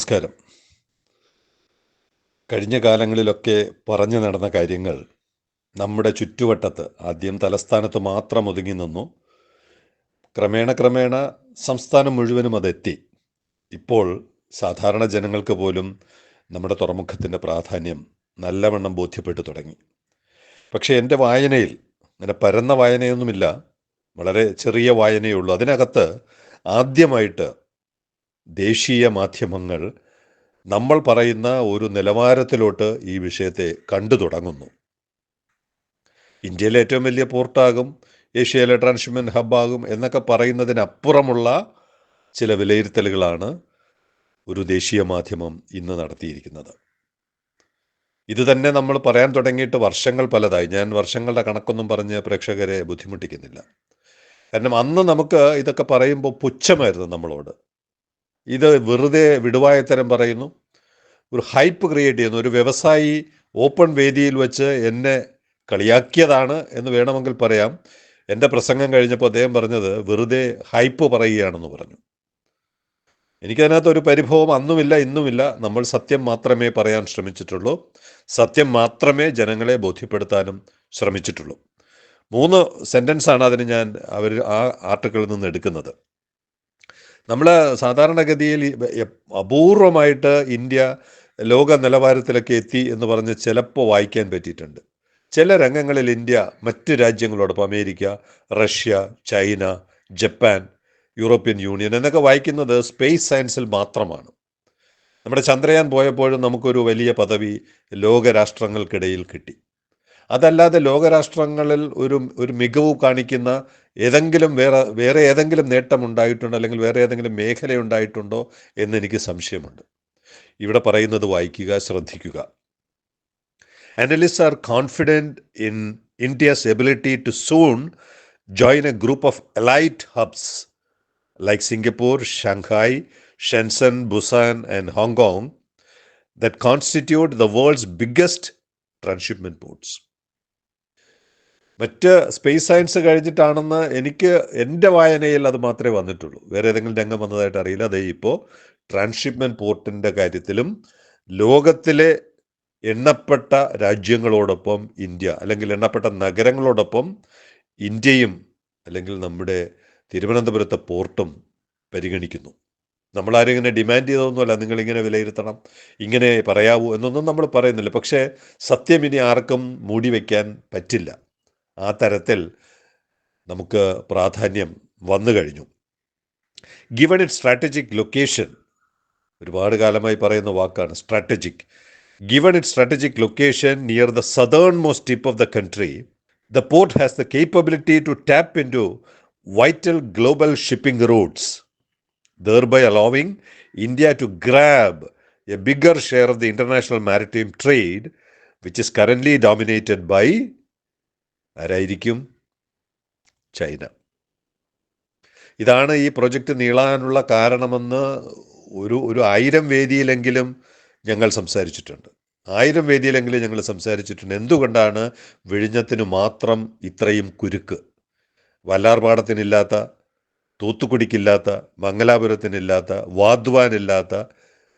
നമസ്കാരം. കഴിഞ്ഞ കാലങ്ങളിലൊക്കെ പറഞ്ഞു നടന്ന കാര്യങ്ങൾ നമ്മുടെ ചുറ്റുവട്ടത്ത് ആദ്യം തലസ്ഥാനത്ത് മാത്രം ഒതുങ്ങി നിന്നു. ക്രമേണ ക്രമേണ സംസ്ഥാനം മുഴുവനും അതെത്തി. ഇപ്പോൾ സാധാരണ ജനങ്ങൾക്ക് പോലും നമ്മുടെ തുറമുഖത്തിന്റെ പ്രാധാന്യം നല്ലവണ്ണം ബോധ്യപ്പെട്ടു തുടങ്ങി. പക്ഷേ എന്റെ വായനയിൽ അങ്ങനെ പരന്ന വായനയൊന്നുമില്ല വളരെ ചെറിയ വായനയുള്ളൂ അതിനകത്ത് ആദ്യമായിട്ട് ദേശീയ മാധ്യമങ്ങൾ നമ്മൾ പറയുന്ന ഒരു നിലവാരത്തിലോട്ട് ഈ വിഷയത്തെ കണ്ടു തുടങ്ങുന്നു. ഇന്ത്യയിലെ ഏറ്റവും വലിയ പോർട്ടാകും ഏഷ്യയിലെ ട്രാൻസ്ഷിപ്മെന്റ് ഹബ്ബാകും എന്നൊക്കെ പറയുന്നതിനപ്പുറമുള്ള ചില വിലയിരുത്തലുകളാണ് ഒരു ദേശീയ മാധ്യമം ഇന്ന് നടത്തിയിരിക്കുന്നത്. ഇത് തന്നെ നമ്മൾ പറയാൻ തുടങ്ങിയിട്ട് വർഷങ്ങൾ പലതായി. ഞാൻ വർഷങ്ങളുടെ കണക്കൊന്നും പറഞ്ഞ് പ്രേക്ഷകരെ ബുദ്ധിമുട്ടിക്കുന്നില്ല. കാരണം അന്ന് നമുക്ക് ഇതൊക്കെ പറയുമ്പോൾ പുച്ഛമായിരുന്നു നമ്മളോട്. ഇത് വെറുതെ വിടുവായത്തരം പറയുന്നു. ഒരു ഹൈപ്പ് ക്രിയേറ്റ് ചെയ്യുന്നു. ഒരു വ്യവസായി ഓപ്പൺ വേദിയിൽ വെച്ച് എന്നെ കളിയാക്കിയതാണ് എന്ന് വേണമെങ്കിൽ പറയാം. എന്റെ പ്രസംഗം കഴിഞ്ഞപ്പോൾ അദ്ദേഹം പറഞ്ഞത് വെറുതെ ഹൈപ്പ് പറയുകയാണെന്ന് പറഞ്ഞു. എനിക്കതിനകത്ത് ഒരു പരിഭവം അന്നുമില്ല ഇന്നുമില്ല. നമ്മൾ സത്യം മാത്രമേ പറയാൻ ശ്രമിച്ചിട്ടുള്ളൂ. സത്യം മാത്രമേ ജനങ്ങളെ ബോധ്യപ്പെടുത്താനും ശ്രമിച്ചിട്ടുള്ളൂ. മൂന്ന് സെന്റൻസാണ് അതിന് ഞാൻ അവർ ആ ആർട്ടിക്കിളിൽ നിന്ന് എടുക്കുന്നത്. നമ്മൾ സാധാരണഗതിയിൽ അപൂർവമായിട്ട് ഇന്ത്യ ലോക നിലവാരത്തിലൊക്കെ എത്തി എന്ന് പറഞ്ഞ് ചിലപ്പോൾ വായിക്കാൻ പറ്റിയിട്ടുണ്ട്. ചില രംഗങ്ങളിൽ ഇന്ത്യ മറ്റ് രാജ്യങ്ങളോടൊപ്പം America Russia China Japan European Union എന്നൊക്കെ വായിക്കുന്നത് സ്പേസ് സയൻസിൽ മാത്രമാണ്. നമ്മുടെ ചന്ദ്രയാൻ പോയപ്പോഴും നമുക്കൊരു വലിയ പദവി ലോകരാഷ്ട്രങ്ങൾക്കിടയിൽ കിട്ടി. അതല്ലാതെ ലോകരാഷ്ട്രങ്ങളിൽ ഒരു ഒരു മികവ് കാണിക്കുന്ന ഏതെങ്കിലും വേറെ വേറെ ഏതെങ്കിലും നേട്ടം ഉണ്ടായിട്ടുണ്ടോ അല്ലെങ്കിൽ വേറെ ഏതെങ്കിലും മേഖല ഉണ്ടായിട്ടുണ്ടോ എന്ന് എനിക്ക് സംശയമുണ്ട് ഇവിടെ പറയുന്നത് വായിക്കുക ശ്രദ്ധിക്കുക analyst are confident in India's ability to soon join a group of elite hubs like Singapore Shanghai Shenzhen, Busan and Hong Kong Kong that the world's world's biggest ports. മറ്റ് സ്പേസ് സയൻസ് കഴിഞ്ഞിട്ടാണെന്ന് എനിക്ക് എന്റെ വായനയിൽ അത് മാത്രമേ വന്നിട്ടുള്ളൂ. വേറെ ഏതെങ്കിലും രംഗം വന്നതായിട്ട് അറിയില്ല. അതേ ഇപ്പോൾ ട്രാൻസ്ഷിപ്മെന്റ് പോർട്ടിന്റെ കാര്യത്തിലും ലോകത്തിലെ എണ്ണപ്പെട്ട രാജ്യങ്ങളോടൊപ്പം ഇന്ത്യ അല്ലെങ്കിൽ എണ്ണപ്പെട്ട നഗരങ്ങളോടൊപ്പം ഇന്ത്യയും അല്ലെങ്കിൽ നമ്മുടെ തിരുവനന്തപുരത്തെ പോർട്ടും പരിഗണിക്കുന്നു. നമ്മളാരും ഇങ്ങനെ ഡിമാൻഡ് ചെയ്തതൊന്നുമല്ല. നിങ്ങളിങ്ങനെ വിലയിരുത്തണം ഇങ്ങനെ പറയാവൂ എന്നൊന്നും നമ്മൾ പറയുന്നില്ല. പക്ഷേ സത്യം ഇനി ആർക്കും മൂടി വയ്ക്കാൻ പറ്റില്ല. ആ തരത്തിൽ നമുക്ക് പ്രാധാന്യം വന്നു കഴിഞ്ഞു ഗിവൺ ഇറ്റ് സ്ട്രാറ്റജിക് ലൊക്കേഷൻ ഒരുപാട് കാലമായി പറയുന്ന വാക്കാണ് strategic given it strategic location near the southern most tip of the country the port has the capability to tap into vital global shipping routes, thereby allowing India to grab a bigger share of the international maritime trade, which is currently dominated by ആരായിരിക്കും? China. ഇതാണ് ഈ project നീളാനുള്ള കാരണമെന്ന് ഒരു ഒരു ആയിരം വേദിയിലെങ്കിലും ഞങ്ങൾ സംസാരിച്ചിട്ടുണ്ട്. ആയിരം വേദിയിലെങ്കിലും ഞങ്ങൾ സംസാരിച്ചിട്ടുണ്ട്. എന്തുകൊണ്ടാണ് വിഴിഞ്ഞത്തിന് മാത്രം ഇത്രയും കുരുക്ക്? വല്ലാർപാടത്തിനില്ലാത്ത തൂത്തുക്കുടിക്കില്ലാത്ത മംഗലാപുരത്തിനില്ലാത്ത വാദ്വാനില്ലാത്ത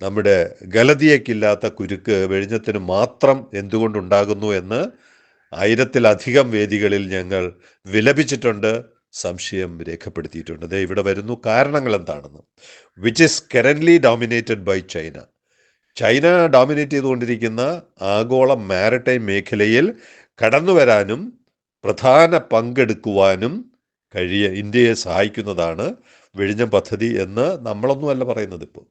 നമ്മുടെ ഗലതിയക്കില്ലാത്ത കുരുക്ക് വെഴിഞ്ഞത്തിന് മാത്രം എന്തുകൊണ്ടുണ്ടാകുന്നു എന്ന് ആയിരത്തിലധികം വേദികളിൽ ഞങ്ങൾ വിലപിച്ചിട്ടുണ്ട് സംശയം രേഖപ്പെടുത്തിയിട്ടുണ്ട്. ദേ ഇവിടെ വരുന്നു കാരണങ്ങൾ എന്താണെന്ന് which is currently dominated by China China dominate ചെയ്തുകൊണ്ടിരിക്കുന്ന ആഗോള മാരിടൈം മേഖലയിൽ കടന്നു വരാനും പ്രധാന പങ്കെടുക്കുവാനും കഴിയ ഇന്ത്യയെ സഹായിക്കുന്നതാണ് വിഴിഞ്ഞം പദ്ധതി എന്ന് നമ്മളൊന്നുമല്ല പറയുന്നത് ഇപ്പോൾ.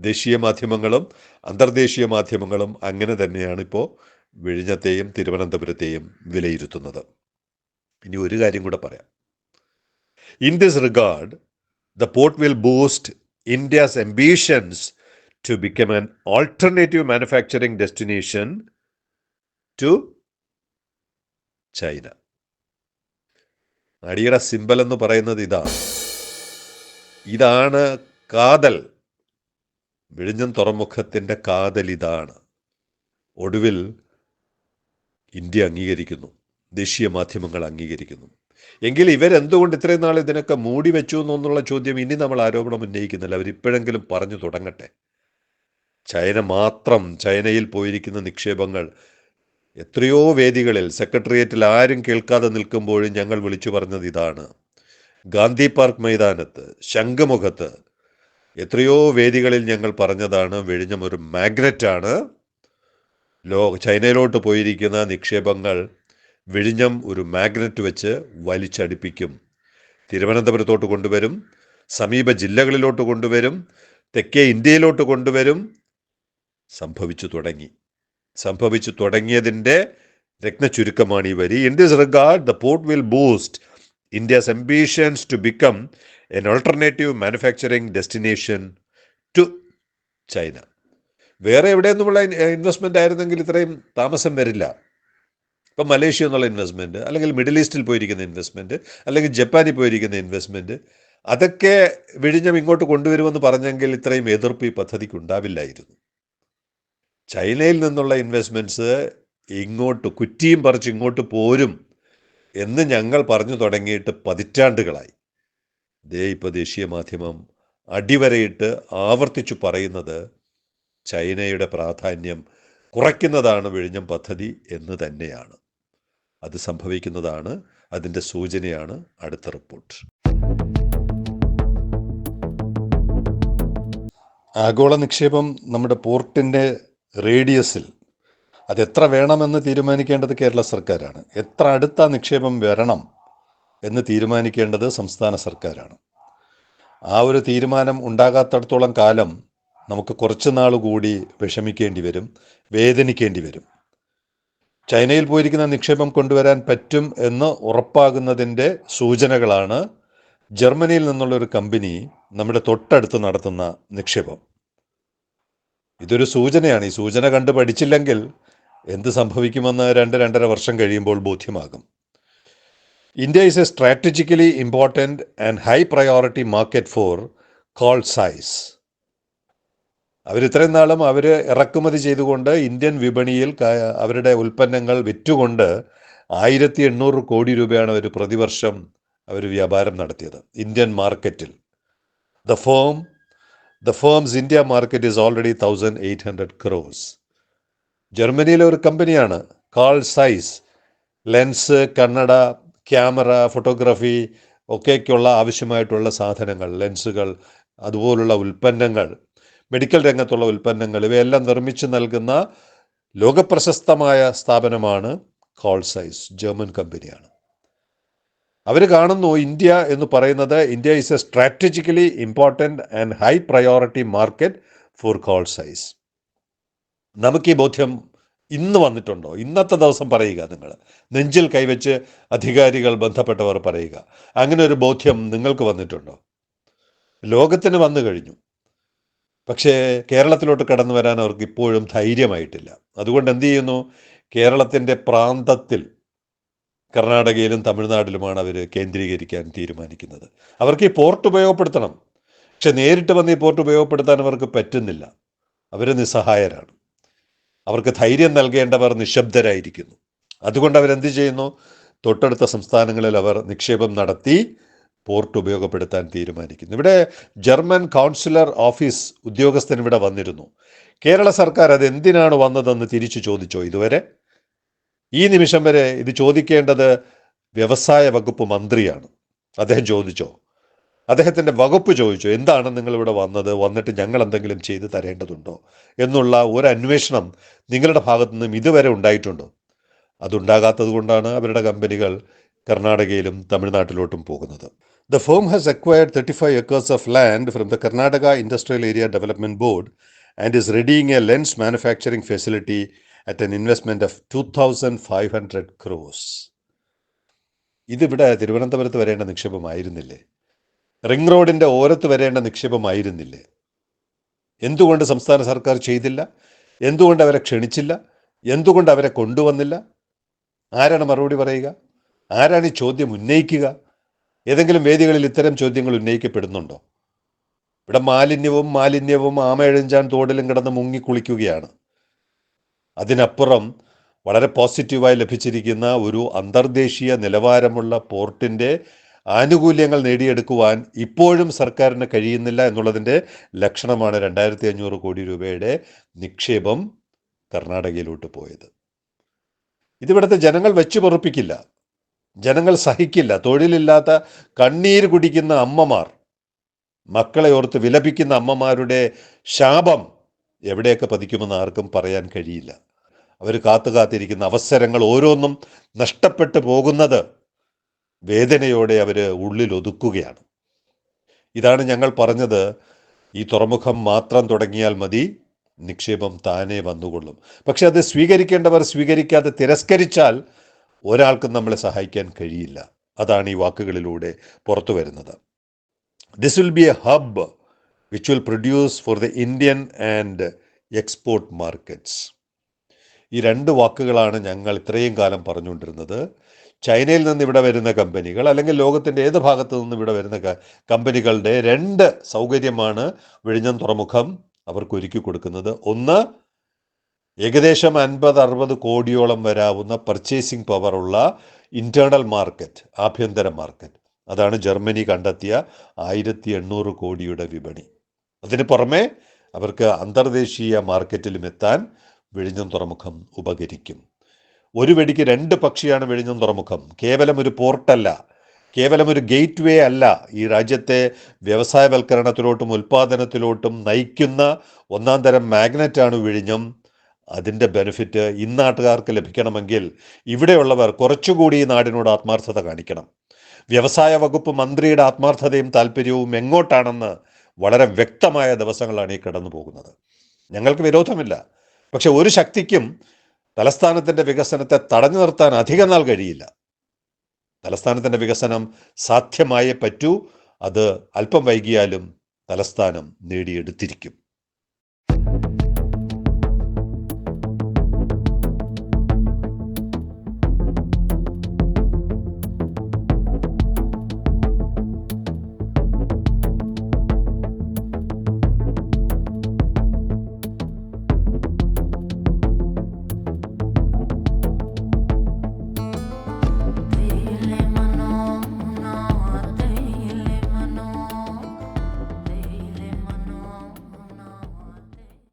ദേശീയ മാധ്യമങ്ങളും അന്തർദേശീയ മാധ്യമങ്ങളും അങ്ങനെ തന്നെയാണ് ഇപ്പോൾ വിഴിഞ്ഞത്തെയും തിരുവനന്തപുരത്തെയും വിലയിരുത്തുന്നത്. ഇനി ഒരു കാര്യം കൂടെ പറയാം. In this regard the port will boost India's ambitions to become an alternative manufacturing destination to China അടിയുടെ സിമ്പൽ എന്ന് പറയുന്നത് ഇതാണ്. ഇതാണ് കാതൽ. വിഴിഞ്ഞം തുറമുഖത്തിന്റെ കാതൽ ഇതാണ്. ഒടുവിൽ ഇന്ത്യ അംഗീകരിക്കുന്നു. ദേശീയ മാധ്യമങ്ങൾ അംഗീകരിക്കുന്നു. എങ്കിൽ ഇവരെന്തുകൊണ്ട് ഇത്രയും നാൾ ഇതിനൊക്കെ മൂടി വെച്ചു എന്നുള്ള ചോദ്യം ഇനി നമ്മൾ ആരോപണം ഉന്നയിക്കുന്നില്ല. അവരിപ്പോഴെങ്കിലും പറഞ്ഞു തുടങ്ങട്ടെ. ചൈന മാത്രം ചൈനയിൽ പോയിരിക്കുന്ന നിക്ഷേപങ്ങൾ എത്രയോ വേദികളിൽ സെക്രട്ടേറിയറ്റിൽ ആരും കേൾക്കാതെ നിൽക്കുമ്പോഴും ഞങ്ങൾ വിളിച്ചു പറഞ്ഞത് ഇതാണ്. ഗാന്ധി പാർക്ക് മൈതാനത്ത് ശംഖുമുഖത്ത് എത്രയോ വേദികളിൽ ഞങ്ങൾ പറഞ്ഞതാണ് വിഴിഞ്ഞം ഒരു മാഗ്നറ്റാണ്. ലോ ചൈനയിലോട്ട് പോയിരിക്കുന്ന നിക്ഷേപങ്ങൾ വിഴിഞ്ഞം ഒരു മാഗ്നറ്റ് വെച്ച് വലിച്ചടിപ്പിക്കും. തിരുവനന്തപുരത്തോട്ട് കൊണ്ടുവരും സമീപ ജില്ലകളിലോട്ട് കൊണ്ടുവരും തെക്കേ ഇന്ത്യയിലോട്ട് കൊണ്ടുവരും. സംഭവിച്ചു തുടങ്ങി. സംഭവിച്ചു തുടങ്ങിയതിന്റെ രത്നചുരുക്കമാണ് ഈ വരി. In this regard the port will boost India's ambitions to become an alternative manufacturing destination to China വേറെ എവിടെയൊന്നുമുള്ള ഇൻവെസ്റ്റ്മെന്റ് ആയിരുന്നെങ്കിൽ ഇത്രയും താമസം വരില്ല. ഇപ്പം മലേഷ്യ എന്നുള്ള ഇൻവെസ്റ്റ്മെന്റ് അല്ലെങ്കിൽ മിഡിൽ ഈസ്റ്റിൽ പോയിരിക്കുന്ന ഇൻവെസ്റ്റ്മെന്റ് അല്ലെങ്കിൽ ജപ്പാനിൽ പോയിരിക്കുന്ന ഇൻവെസ്റ്റ്മെന്റ് അതൊക്കെ വിഴിഞ്ഞം ഇങ്ങോട്ട് കൊണ്ടുവരുമെന്ന് പറഞ്ഞെങ്കിൽ ഇത്രയും എതിർപ്പ് ഈ പദ്ധതിക്ക് ഉണ്ടാവില്ലായിരുന്നു. ചൈനയിൽ നിന്നുള്ള ഇൻവെസ്റ്റ്മെന്റ്സ് ഇങ്ങോട്ട് കുറ്റിയും പറിച്ച് ഇങ്ങോട്ട് പോരും എന്ന് ഞങ്ങൾ പറഞ്ഞു തുടങ്ങിയിട്ട് പതിറ്റാണ്ടുകളായി. ദേ ഇപ്പോൾ ദേശീയ മാധ്യമം അടിവരയിട്ട് ആവർത്തിച്ചു പറയുന്നത് ചൈനയുടെ പ്രാധാന്യം കുറയ്ക്കുന്നതാണ് വിഴിഞ്ഞം പദ്ധതി എന്ന് തന്നെയാണ്. അത് സംഭവിക്കുന്നതാണ്. അതിന്റെ സൂചനയാണ് അടുത്ത റിപ്പോർട്ട്. ആഗോള നിക്ഷേപം നമ്മുടെ പോർട്ടിന്റെ റേഡിയസിൽ അതെത്ര വേണമെന്ന് തീരുമാനിക്കേണ്ടത് കേരള സർക്കാരാണ്. എത്ര അടുത്ത നിക്ഷേപം വരണം എന്ന് തീരുമാനിക്കേണ്ടത് സംസ്ഥാന സർക്കാരാണ്. ആ ഒരു തീരുമാനം ഉണ്ടാകാത്തടത്തോളം കാലം നമുക്ക് കുറച്ച് നാൾ കൂടി വിഷമിക്കേണ്ടി വരും വേദനിക്കേണ്ടി വരും. ചൈനയിൽ പോയിരിക്കുന്ന നിക്ഷേപം കൊണ്ടുവരാൻ പറ്റും എന്ന് ഉറപ്പാകുന്നതിന്റെ സൂചനകളാണ് ജർമ്മനിയിൽ നിന്നുള്ള ഒരു കമ്പനി നമ്മുടെ തൊട്ടടുത്ത് നടത്തുന്ന നിക്ഷേപം. ഇതൊരു സൂചനയാണ്. ഈ സൂചന കണ്ട് പഠിച്ചില്ലെങ്കിൽ എന്ത് സംഭവിക്കുമെന്ന് രണ്ട് രണ്ടര വർഷം കഴിയുമ്പോൾ ബോധ്യമാകും. India is a strategically important and high priority market for Carl Zeiss അവരിത്രയും നാളും അവർ ഇറക്കുമതി ചെയ്തുകൊണ്ട് ഇന്ത്യൻ വിപണിയിൽ അവരുടെ ഉൽപ്പന്നങ്ങൾ വിറ്റുകൊണ്ട് ആയിരത്തി എണ്ണൂറ് കോടി രൂപയാണ് അവർ പ്രതിവർഷം അവർ വ്യാപാരം നടത്തിയത് ഇന്ത്യൻ മാർക്കറ്റിൽ. The firm the firm's India market is already thousand eight hundred crores ജർമ്മനിയിലെ ഒരു കമ്പനിയാണ് കാൾ സൈസ് ലെൻസ് കന്നഡ ക്യാമറ ഫോട്ടോഗ്രാഫി ഒക്കെയ്ക്കുള്ള ആവശ്യമായിട്ടുള്ള സാധനങ്ങൾ ലെൻസുകൾ അതുപോലുള്ള ഉൽപ്പന്നങ്ങൾ മെഡിക്കൽ രംഗത്തുള്ള ഉൽപ്പന്നങ്ങൾ ഇവയെല്ലാം നിർമ്മിച്ചു നൽകുന്ന ലോകപ്രശസ്തമായ സ്ഥാപനമാണ് കോൾസൈസ് ജർമ്മൻ കമ്പനിയാണ് അവർ കാണുന്നു ഇന്ത്യ എന്ന് പറയുന്നത് India is a strategically important and high priority market for Carl Zeiss നമുക്ക് ഈ ബോധ്യം ഇന്ന് വന്നിട്ടുണ്ടോ? ഇന്നത്തെ ദിവസം പറയുക നിങ്ങൾ. നെഞ്ചിൽ കൈവച്ച് അധികാരികൾ ബന്ധപ്പെട്ടവർ പറയുക. അങ്ങനെ ഒരു ബോധ്യം നിങ്ങൾക്ക് വന്നിട്ടുണ്ടോ? ലോകത്തിന് വന്നു കഴിഞ്ഞു. പക്ഷേ കേരളത്തിലോട്ട് കടന്നു വരാൻ അവർക്ക് ഇപ്പോഴും ധൈര്യമായിട്ടില്ല. അതുകൊണ്ട് എന്ത് ചെയ്യുന്നു? കേരളത്തിന്റെ പ്രാന്തത്തിൽ കർണാടകയിലും തമിഴ്നാട്ടിലുമാണ് അവർ കേന്ദ്രീകരിക്കാൻ തീരുമാനിക്കുന്നത്. അവർക്ക് ഈ പോർട്ട് ഉപയോഗപ്പെടുത്തണം. പക്ഷെ നേരിട്ട് വന്ന് ഈ പോർട്ട് ഉപയോഗപ്പെടുത്താൻ അവർക്ക് പറ്റുന്നില്ല. അവർ നിസ്സഹായരാണ്. അവർക്ക് ധൈര്യം നൽകേണ്ടവർ നിശബ്ദരായിരിക്കുന്നു. അതുകൊണ്ട് അവരെന്ത് ചെയ്യുന്നു? തൊട്ടടുത്ത സംസ്ഥാനങ്ങളിൽ അവർ നിക്ഷേപം നടത്തി പോർട്ട് ഉപയോഗപ്പെടുത്താൻ തീരുമാനിക്കുന്നു. ഇവിടെ ജർമ്മൻ കൗൺസിലർ ഓഫീസ് ഉദ്യോഗസ്ഥൻ ഇവിടെ വന്നിരുന്നു. കേരള സർക്കാർ അത് എന്തിനാണ് വന്നതെന്ന് തിരിച്ചു ചോദിച്ചോ ഇതുവരെ? ഈ നിമിഷം വരെ ഇത് ചോദിക്കേണ്ടത് വ്യവസായ വകുപ്പ് മന്ത്രിയാണ്. അദ്ദേഹം ചോദിച്ചോ? അദ്ദേഹത്തിന്റെ വകുപ്പ് ചോദിച്ചോ? എന്താണ് നിങ്ങൾ ഇവിടെ വന്നത്? വന്നിട്ട് ഞങ്ങൾ എന്തെങ്കിലും ചെയ്തു തരേണ്ടതുണ്ടോ? എന്നുള്ള ഒരു അന്വേഷണം നിങ്ങളുടെ ഭാഗത്തു നിന്നും ഇതുവരെ ഉണ്ടായിട്ടുണ്ടോ? അതുണ്ടാകാത്തത് കൊണ്ടാണ് അവരുടെ കമ്പനികൾ കർണാടകയിലും തമിഴ്നാട്ടിലോട്ടും പോകുന്നത്. Thirty five acres of land from the Karnataka Industrial Area Development Board and is readying a lens manufacturing facility at an investment of two thousand five hundred crores ഇതിവിടെ തിരുവനന്തപുരത്ത് വരേണ്ട നിക്ഷേപമായിരുന്നില്ലേ? റിംഗ് റോഡിന്റെ ഓരത്ത് വരേണ്ട നിക്ഷേപമായിരുന്നില്ലേ? എന്തുകൊണ്ട് സംസ്ഥാന സർക്കാർ ചെയ്തില്ല? എന്തുകൊണ്ട് അവരെ ക്ഷണിച്ചില്ല? എന്തുകൊണ്ട് അവരെ കൊണ്ടുവന്നില്ല? ആരാണ് മറുപടി പറയുക? ആരാണ് ഈ ചോദ്യം ഉന്നയിക്കുക? ഏതെങ്കിലും വേദികളിൽ ഇത്തരം ചോദ്യങ്ങൾ ഉന്നയിക്കപ്പെടുന്നുണ്ടോ? ഇവിടെ മാലിന്യവും മാലിന്യവും ആമയഴിഞ്ചാൻ തോടിലും കിടന്ന് മുങ്ങിക്കുളിക്കുകയാണ് അതിനപ്പുറം വളരെ പോസിറ്റീവായി ലഭിച്ചിരിക്കുന്ന ഒരു അന്തർദേശീയ നിലവാരമുള്ള പോർട്ടിന്റെ ആനുകൂല്യങ്ങൾ നേടിയെടുക്കുവാൻ ഇപ്പോഴും സർക്കാരിന് കഴിയുന്നില്ല എന്നുള്ളതിന്റെ ലക്ഷണമാണ് രണ്ടായിരത്തി അഞ്ഞൂറ് കോടി രൂപയുടെ നിക്ഷേപം കർണാടകയിലോട്ട് പോയത്. ഇതിവിടുത്തെ ജനങ്ങൾ വെച്ചു പൊറുപ്പിക്കില്ല. ജനങ്ങൾ സഹിക്കില്ല. തൊഴിലില്ലാത്ത കണ്ണീര് കുടിക്കുന്ന അമ്മമാർ മക്കളെ ഓർത്ത് വിലപിക്കുന്ന അമ്മമാരുടെ ശാപം എവിടെയൊക്കെ പതിക്കുമെന്ന് ആർക്കും പറയാൻ കഴിയില്ല. അവർ കാത്തു കാത്തിരിക്കുന്ന അവസരങ്ങൾ ഓരോന്നും നഷ്ടപ്പെട്ടു പോകുന്നത് വേദനയോടെ അവർ ഉള്ളിൽ ഒതുക്കുകയാണ് ഇതാണ് ഞങ്ങൾ പറഞ്ഞത് ഈ തുറമുഖം മാത്രം തുടങ്ങിയാൽ മതി നിക്ഷേപം താനേ വന്നുകൊള്ളും. പക്ഷെ അത് സ്വീകരിക്കേണ്ടവർ സ്വീകരിക്കാതെ തിരസ്കരിച്ചാൽ ഒരാൾക്കും നമ്മളെ സഹായിക്കാൻ കഴിയില്ല. അതാണ് ഈ വാക്കുകളിലൂടെ പുറത്തു വരുന്നത്. This will be a hub which will produce for the Indian and export markets ഈ രണ്ട് വാക്കുകളാണ് ഞങ്ങൾ ഇത്രയും കാലം പറഞ്ഞുകൊണ്ടിരുന്നത്. ചൈനയിൽ നിന്ന് ഇവിടെ വരുന്ന കമ്പനികൾ അല്ലെങ്കിൽ ലോകത്തിന്റെ ഏത് ഭാഗത്തു നിന്ന് ഇവിടെ വരുന്ന കമ്പനികളുടെ രണ്ട് സൗകര്യമാണ് വിഴിഞ്ഞം തുറമുഖം അവർക്ക് ഒരുക്കി കൊടുക്കുന്നത്. ഒന്ന് ഏകദേശം അൻപത് അറുപത് കോടിയോളം വരാവുന്ന പർച്ചേസിംഗ് പവറുള്ള ഇന്റേർണൽ മാർക്കറ്റ് ആഭ്യന്തര മാർക്കറ്റ് അതാണ് ജർമ്മനി കണ്ടെത്തിയ ആയിരത്തി എണ്ണൂറ് കോടിയുടെ വിപണി. അതിന് പുറമെ അവർക്ക് അന്തർദേശീയ മാർക്കറ്റിലും എത്താൻ വിഴിഞ്ഞം തുറമുഖം ഉപകരിക്കും. ഒരു വെടിക്ക് രണ്ട് പക്ഷിയാണ് വിഴിഞ്ഞം തുറമുഖം. കേവലം ഒരു പോർട്ടല്ല കേവലം ഒരു ഗേറ്റ് വേ അല്ല. ഈ രാജ്യത്തെ വ്യവസായവൽക്കരണത്തിലോട്ടും ഉൽപ്പാദനത്തിലോട്ടും നയിക്കുന്ന ഒന്നാം തരം മാഗ്നറ്റാണ് വിഴിഞ്ഞം അതിന്റെ ബെനിഫിറ്റ് ഇന്നാട്ടുകാർക്ക് ലഭിക്കണമെങ്കിൽ ഇവിടെയുള്ളവർ കുറച്ചുകൂടി ഈ നാടിനോട് ആത്മാർത്ഥത കാണിക്കണം. വ്യവസായ വകുപ്പ് മന്ത്രിയുടെ ആത്മാർത്ഥതയും താല്പര്യവും എങ്ങോട്ടാണെന്ന് വളരെ വ്യക്തമായ ദിവസങ്ങളാണ് ഈ കടന്നു പോകുന്നത്. ഞങ്ങൾക്ക് വിരോധമില്ല. പക്ഷെ ഒരു ശക്തിക്കും തലസ്ഥാനത്തിന്റെ വികസനത്തെ തടഞ്ഞു നിർത്താൻ അധികം നാൾ കഴിയില്ല. തലസ്ഥാനത്തിന്റെ വികസനം സാധ്യമായേ പറ്റൂ. അത് അല്പം വൈകിയാലും തലസ്ഥാനം നേടിയെടുത്തിരിക്കും.